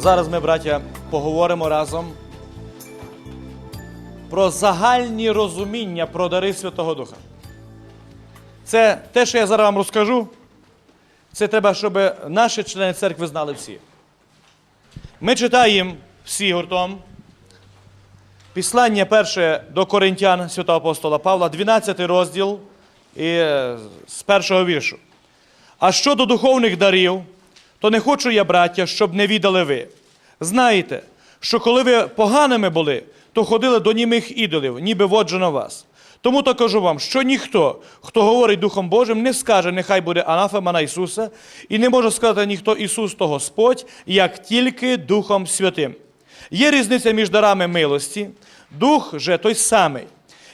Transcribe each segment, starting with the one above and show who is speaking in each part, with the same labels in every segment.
Speaker 1: Зараз ми, браття, поговоримо разом про загальні розуміння про дари Святого Духа. Це те, що я зараз вам розкажу, це треба, щоб наші члени церкви знали всі. Ми читаємо всі гуртом. Післання перше до Коринтян святого апостола Павла, 12 розділ і з першого віршу. А щодо духовних дарів, то не хочу я, браття, щоб не віддали ви. Знаєте, що коли ви поганими були, то ходили до німих ідолів, ніби воджено вас. Тому то кажу вам, що ніхто, хто говорить Духом Божим, не скаже, нехай буде анафема на Ісуса, і не може сказати ніхто Ісус то Господь, як тільки Духом Святим. Є різниця між дарами милості, Дух же той самий.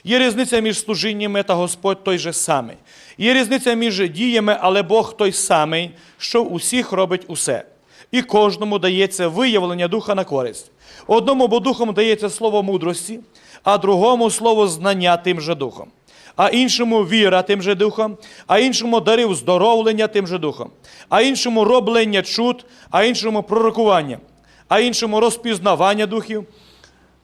Speaker 1: Є різниця між служіннями та Господь той же самий. Є різниця між діями, але Бог той самий, що усіх робить усе. І кожному дається виявлення духа на користь. Одному бо духом дається слово мудрості, а другому слово знання тим же духом, а іншому віра тим же духом, а іншому дарив здоровлення тим же духом, а іншому роблення чуд, а іншому пророкування, а іншому розпізнавання духів,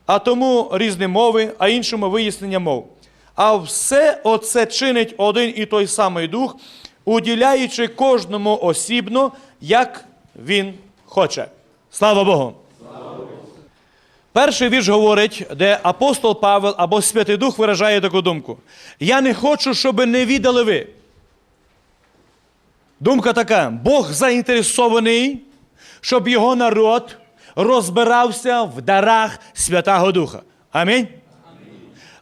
Speaker 1: а тому різні мови, а іншому вияснення мов. А все оце чинить один і той самий дух, уділяючи кожному осібно, як він хоче. Слава Богу! Перший вірш говорить, де апостол Павел або Святий Дух виражає таку думку. Я не хочу, щоб не віддали ви. Думка така: Бог заінтересований, щоб його народ розбирався в дарах Святого Духа. Амінь.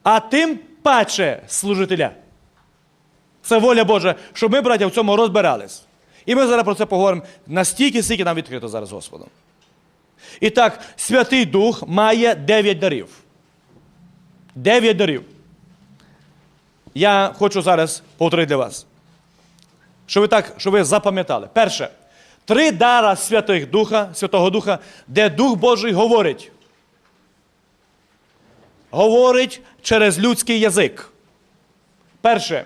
Speaker 1: А тим паче служителя. Це воля Божа, щоб ми, браття, в цьому розбирались. І ми зараз про це поговоримо настільки, скільки нам відкрито зараз Господом. І так, Святий Дух має дев'ять дарів. Дев'ять дарів. Я хочу зараз повторити для вас. Щоб ви так, щоб ви запам'ятали. Перше, три дара Святих Духа, Святого Духа, де Дух Божий говорить. Говорить через людський язик. Перше.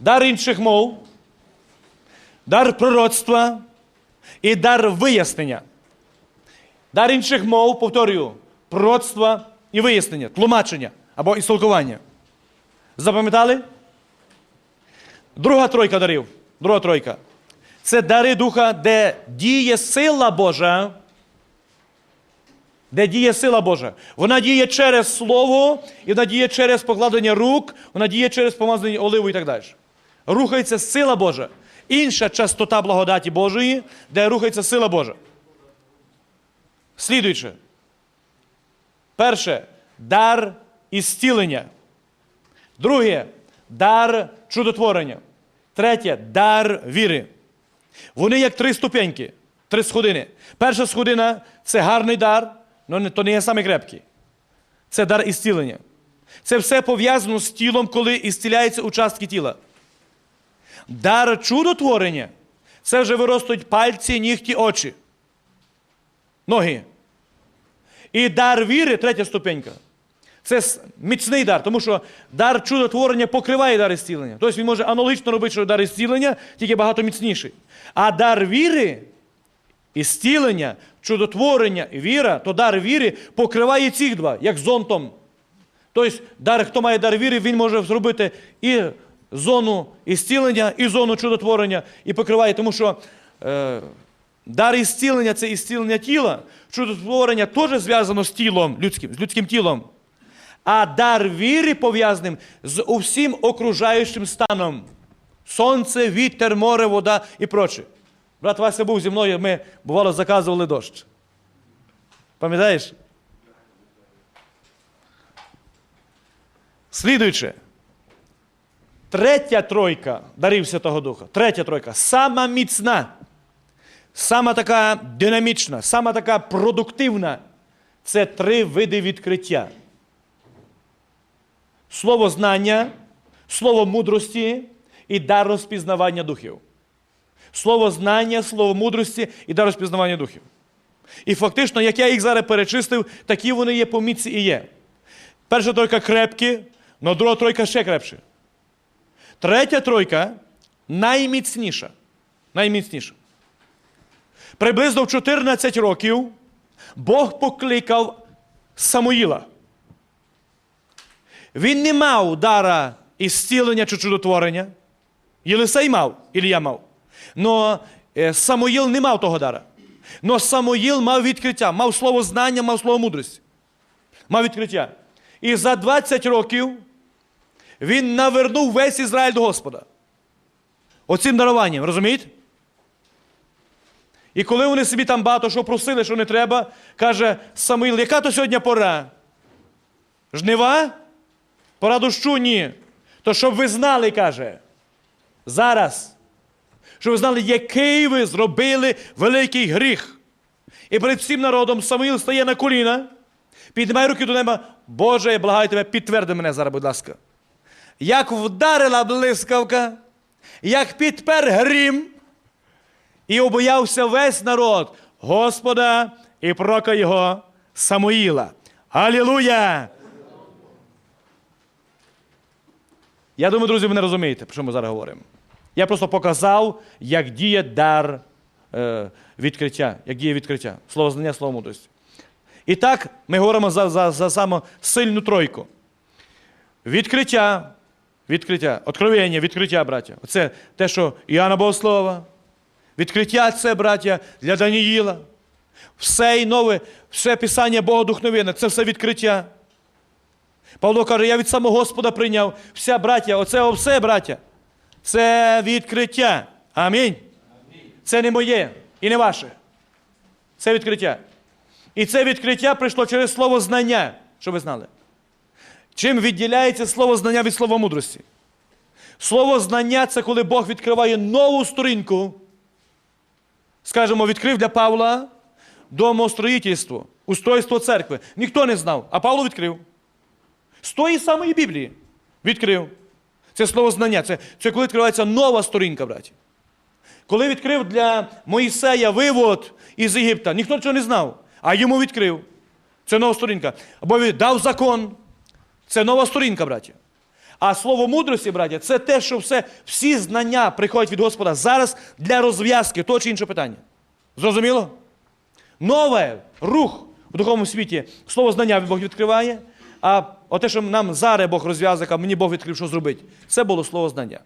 Speaker 1: Дар інших мов, дар пророцтва і дар вияснення. Дар інших мов, повторюю, пророцтва і вияснення, тлумачення або істолкування. Запам'ятали? Друга тройка дарів. Друга тройка. Це дари духа, де діє сила Божа. Де діє сила Божа. Вона діє через Слово, і вона діє через покладення рук, вона діє через помазання оливу і так далі. Рухається сила Божа. Інша частота благодаті Божої, де рухається сила Божа. Слідуюче. Перше дар ісцілення. Друге дар чудотворення. Третє дар віри. Вони як три ступеньки, три сходини. Перша сходина це гарний дар, але то не є саме крепкий. Це дар ісцілення. Це все пов'язано з тілом, коли ісціляються участки тіла. Дар чудотворення це вже виростуть пальці, нігті, очі, ноги. І дар віри, третя ступенька. Це міцний дар, тому що дар чудотворення покриває дар ісцілення. Тобто він може аналогічно робити, що дар ісцілення, тільки багато міцніший. А дар віри, ісцілення, чудотворення і віра, то дар віри покриває ці два, як зонтом. Тобто, дар, хто має дар віри, він може зробити і зону ісцілення, і зону чудотворення, і покриває, тому що е, дар ісцілення це ісцілення тіла, чудотворення теж зв'язано з тілом людським, з людським тілом. А дар віри пов'язаним з усім окружаючим станом. Сонце, вітер, море, вода і проче. Брат Вася був зі мною, ми бувало заказували дощ. Пам'ятаєш? Слідуюче. Третя тройка дарів Святого Духа. Третя тройка. Сама міцна, сама така динамічна, сама така продуктивна. Це три види відкриття. Слово знання, слово мудрості і дар розпізнавання духів. Слово знання, слово мудрості і дар розпізнавання духів. І фактично, як я їх зараз перечистив, такі вони є по міці і є. Перша тройка крепкі, але друга тройка ще крепше. Третя тройка найміцніша. Найміцніша. приблизно в 14 років Бог покликав Самуїла. Він не мав дара ісцілення чи чудотворення. Єлисей мав, Ілія мав. Но е, Самуїл не мав того дара. Но Самуїл мав відкриття, мав слово знання, мав слово мудрості. Мав відкриття. І за 20 років він навернув весь Ізраїль до Господа. Оцим даруванням, розумієте? І коли вони собі там багато що просили, що не треба, каже Самуїл, яка то сьогодні пора? Жнива? Пора дощу? Ні. То щоб ви знали, каже, зараз, щоб ви знали, який ви зробили великий гріх. І перед всім народом Самуїл стає на коліна, піднімає руки до неба. Боже, я благаю тебе, підтверди мене зараз, будь ласка. Як вдарила блискавка, як підпер грім, і обоявся весь народ Господа і пророка його Самуїла. Алілуя! Я думаю, друзі, ви не розумієте, про що ми зараз говоримо. Я просто показав, як діє дар е, відкриття, як діє відкриття, слово знання, слово мудрості. І так, ми говоримо за, за, за саму сильну тройку. Відкриття, відкриття, откровення, відкриття, браття. Це те, що Іоанна Богослова. Відкриття це, браття, для Даніїла. Все і нове, все писання Богодухновенне, це все відкриття. Павло каже, я від самого Господа прийняв. Вся браття, оце все, браття. Це відкриття. Амінь. Це не моє і не ваше. Це відкриття. І це відкриття прийшло через слово знання, щоб ви знали. Чим відділяється слово знання від слова мудрості? Слово знання це коли Бог відкриває нову сторінку. Скажімо, відкрив для Павла домостроїтельство, устройство церкви. Ніхто не знав, а Павло відкрив. З тої самої Біблії відкрив. Це слово знання. Це, це коли відкривається нова сторінка, браті. Коли відкрив для Моїсея вивод із Єгипта, ніхто цього не знав, а йому відкрив. Це нова сторінка. Або він дав закон. Це нова сторінка, браті. А слово мудрості, браття, це те, що все, всі знання приходять від Господа зараз для розв'язки того чи іншого питання. Зрозуміло? Нове рух у духовному світі. Слово знання Бог відкриває, а оте, що нам зараз Бог розв'язує, а мені Бог відкрив, що зробити. Це було слово знання.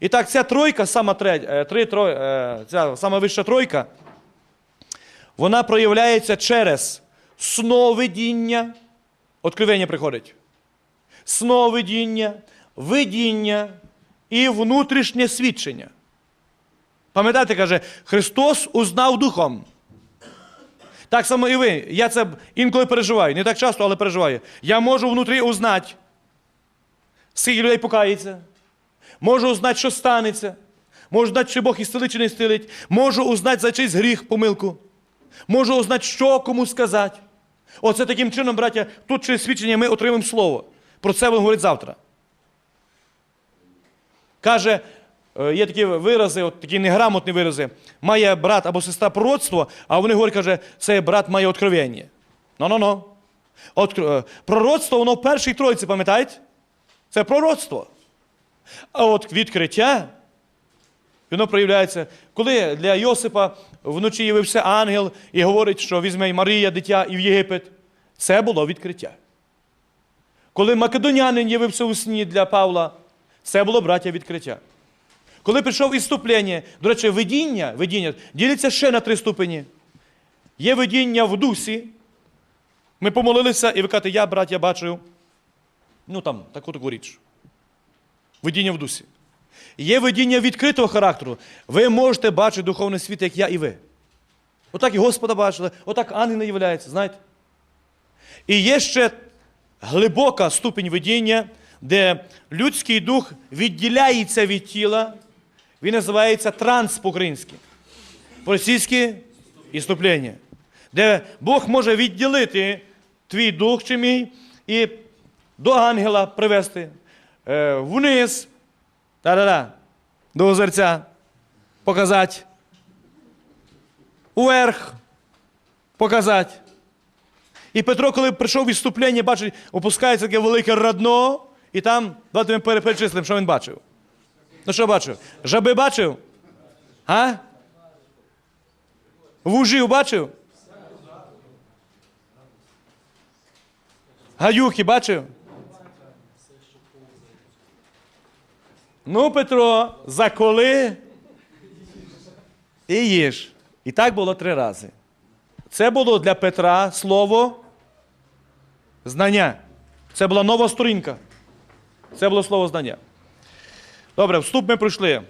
Speaker 1: І так, ця тройка, сама третя, е, три, е, ця сама вища тройка, вона проявляється через сновидіння. Откровення приходить. Сновидіння, видіння і внутрішнє свідчення. Пам'ятаєте, каже, Христос узнав духом. Так само і ви. Я це інколи переживаю. Не так часто, але переживаю. Я можу внутрі узнати, скільки людей покається. Можу узнати, що станеться. Можу узнати, чи Бог ісцелить, чи не ісцелить. Можу узнати за чийсь гріх, помилку. Можу узнати, що кому сказати. Оце таким чином, браття, тут через свідчення ми отримаємо слово. Про це він говорить завтра. Каже, є такі вирази, от такі неграмотні вирази. Має брат або сестра пророцтво, а вони говорять, каже, цей брат має откровення. Ну-ну-ну. Откр- е, Пророцтво, воно в першій тройці, пам'ятаєте? Це пророцтво. А от відкриття, воно проявляється, коли для Йосипа вночі явився ангел і говорить, що візьме Марія дитя і в Єгипет. Це було відкриття. Коли македонянин явився у сні для Павла, це було браття відкриття. Коли прийшов іступлення, до речі, видіння, видіння ділиться ще на три ступені. Є видіння в дусі. Ми помолилися, і ви кажете, я, браття, бачив, ну там, таку таку річ. Видіння в дусі. Є видіння відкритого характеру. Ви можете бачити духовний світ, як я і ви. Отак і Господа бачили, отак ангел являється, знаєте. І є ще глибока ступінь видіння, де людський дух відділяється від тіла. Він називається транс по-українськи. По-російськи іступлення. Де Бог може відділити твій дух чи мій і до ангела привести е, вниз, та-да-да, до озерця, показати, уверх, показати. І Петро, коли прийшов відступлення, бачить, опускається таке велике радно, і там, давайте ми перечислимо, що він бачив. Ну що бачив? Жаби бачив? А? Вужів бачив? Гаюхи бачив? Ну, Петро, заколи і їж. І так було три рази. Це було для Петра слово знання. Це була нова сторінка. Це було слово знання. Добре, вступ ми пройшли.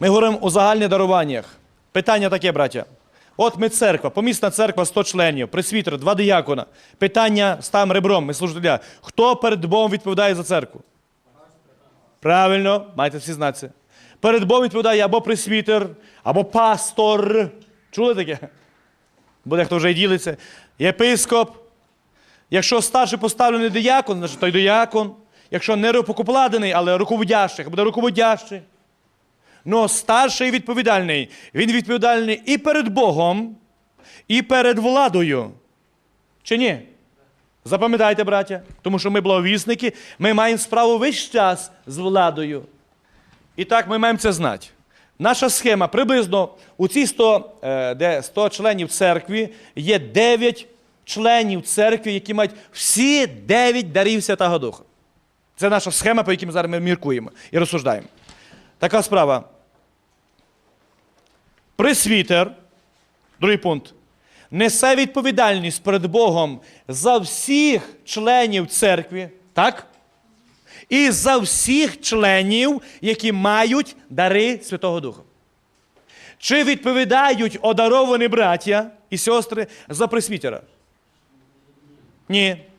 Speaker 1: Ми говоримо у загальних даруваннях. Питання таке, браття. От ми церква, помісна церква 100 членів, пресвітер, два диякона. Питання ставимо ребром, ми служителя. Хто перед Богом відповідає за церкву? Правильно, маєте всі знати. Перед Богом відповідає або пресвітер, або пастор. Чули таке? Буде хто вже й ділиться. Єпископ. Якщо старший поставлений диякон, значить той диякон. Якщо не рукопокладений, але руководящий, буде руководящий. Ну, старший відповідальний. Він відповідальний і перед Богом, і перед владою. Чи ні? Запам'ятайте, браття, тому що ми благовісники, ми маємо справу весь час з владою. І так ми маємо це знати. Наша схема приблизно у цій 100, е, де 100 членів церкви є 9 членів церкви, які мають всі 9 дарів Святого Духа. Це наша схема, по якій ми зараз ми міркуємо і розсуждаємо. Така справа. Пресвітер, другий пункт, несе відповідальність перед Богом за всіх членів церкви, так? І за всіх членів, які мають дари Святого Духа. Чи відповідають одаровані браття і сестри за пресвітера? Ні.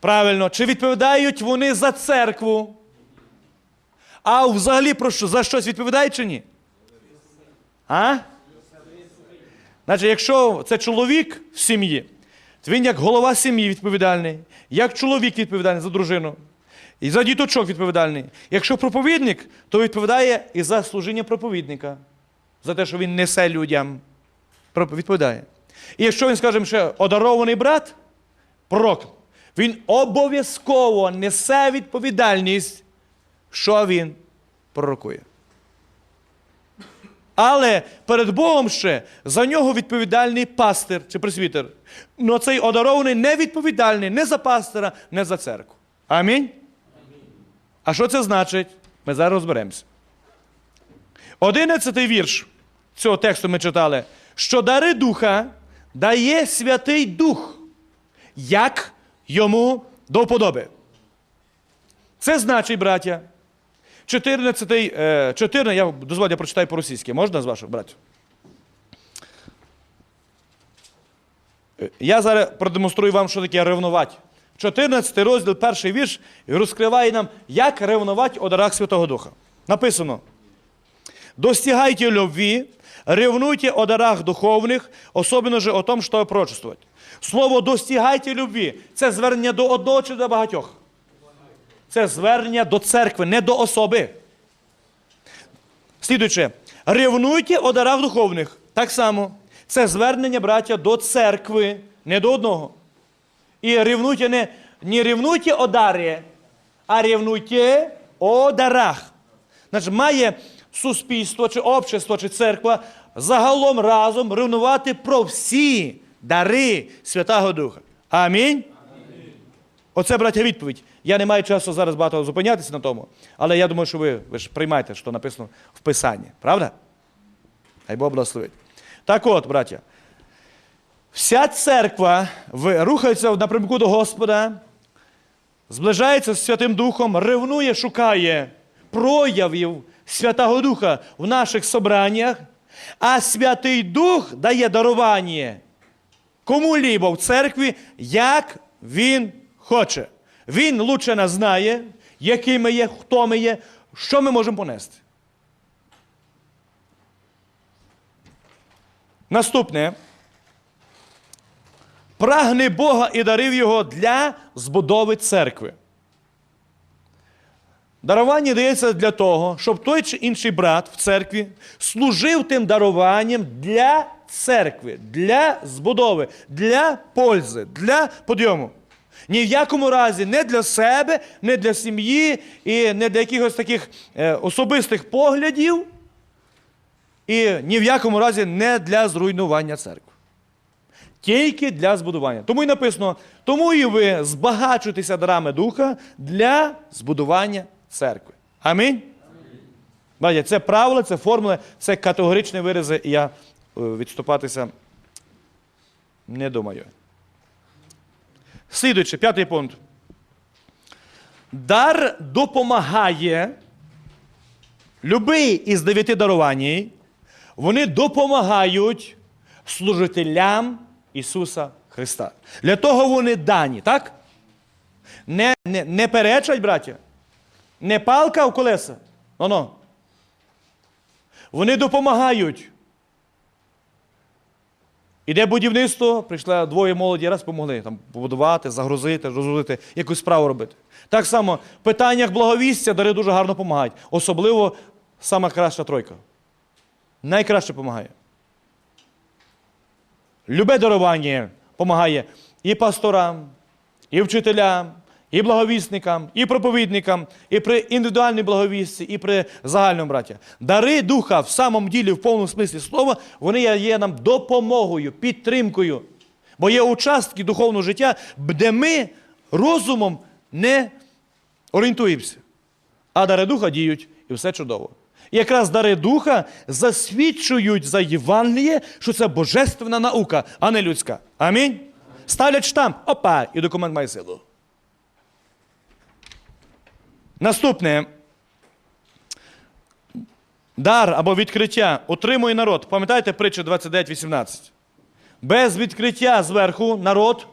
Speaker 1: Правильно. Чи відповідають вони за церкву? А взагалі про що? За щось відповідають чи ні? А? Значить, якщо це чоловік в сім'ї, то він як голова сім'ї відповідальний, як чоловік відповідальний за дружину, і за діточок відповідальний. Якщо проповідник, то відповідає і за служіння проповідника, за те, що він несе людям. Відповідає. І якщо він, скажімо, ще одарований брат, пророк, він обов'язково несе відповідальність, що він пророкує. Але перед Богом ще за нього відповідальний пастир чи пресвітер. Но цей одарований не відповідальний не за пастора, не за церкву. Амінь? А що це значить? Ми зараз розберемося. Одинадцятий вірш цього тексту ми читали, що дари Духа дає Святий Дух, як йому до вподоби. Це значить, браття, 14, е, 14 я дозвольте, я прочитаю по-російськи. Можна з вашого браття? Е, Я зараз продемонструю вам, що таке ревнувати. 14 розділ, перший вірш, розкриває нам, як ревнувати о дарах Святого Духа. Написано: достигайте любви, ревнуйте о дарах духовних, особливо же о том, що пророчествовать. Слово достигайте любви це звернення до одного чи до багатьох. Це звернення до церкви, не до особи. Слідуюче, ревнуйте о дарах духовних. Так само. Це звернення, браття, до церкви, не до одного. І ревнуйте не, не ревнуйте о дарі, а ревнуйте о дарах. Значить, має суспільство, чи общество, чи церква загалом разом ревнувати про всі дари Святого Духа. Амінь. Оце, браття, відповідь. Я не маю часу зараз багато зупинятися на тому, але я думаю, що ви, ви ж приймаєте, що написано в Писанні. Правда? Хай Бог благословить. Так от, браття, вся церква рухається напрямку до Господа, зближається з Святим Духом, ревнує, шукає проявів Святого Духа в наших собраннях, а Святий Дух дає дарування кому-либо в церкві, як він хоче. Він лучше нас знає, який ми є, хто ми є, що ми можемо понести. Наступне. Прагне Бога і дарив його для збудови церкви. Дарування дається для того, щоб той чи інший брат в церкві служив тим даруванням для церкви, для збудови, для пользи, для подйому. Ні в якому разі не для себе, не для сім'ї і не для якихось таких е, особистих поглядів, і ні в якому разі не для зруйнування церкви. Тільки для збудування. Тому і написано: тому і ви збагачуєтеся дарами духа для збудування церкви. Амінь. Бачите, це правила, це формули, це категоричні вирази, і я відступатися не думаю. Слідуючи, п'ятий пункт. Дар допомагає. Любий із дев'яти дарувань, вони допомагають служителям Ісуса Христа. Для того вони дані, так? Не, не, не перечать, браття. Не палка в колеса. Воно. Вони допомагають. Іде будівництво, прийшли двоє молоді, раз помогли там побудувати, загрузити, розгрузити, якусь справу робити. Так само в питаннях благовістя дари дуже гарно допомагають. Особливо сама краща тройка. Найкраще допомагає. Любе дарування допомагає і пасторам, і вчителям, і благовісникам, і проповідникам, і при індивідуальній благовісті, і при загальному браття. Дари духа в самому ділі, в повному смислі слова, вони є нам допомогою, підтримкою. Бо є участки духовного життя, де ми розумом не орієнтуємося. А дари духа діють, і все чудово. І якраз дари духа засвідчують за Євангеліє, що це божественна наука, а не людська. Амінь. Ставлять штамп, опа, і документ має силу. Наступне. Дар або відкриття отримує народ. Пам'ятаєте притчу 29.18? Без відкриття зверху народ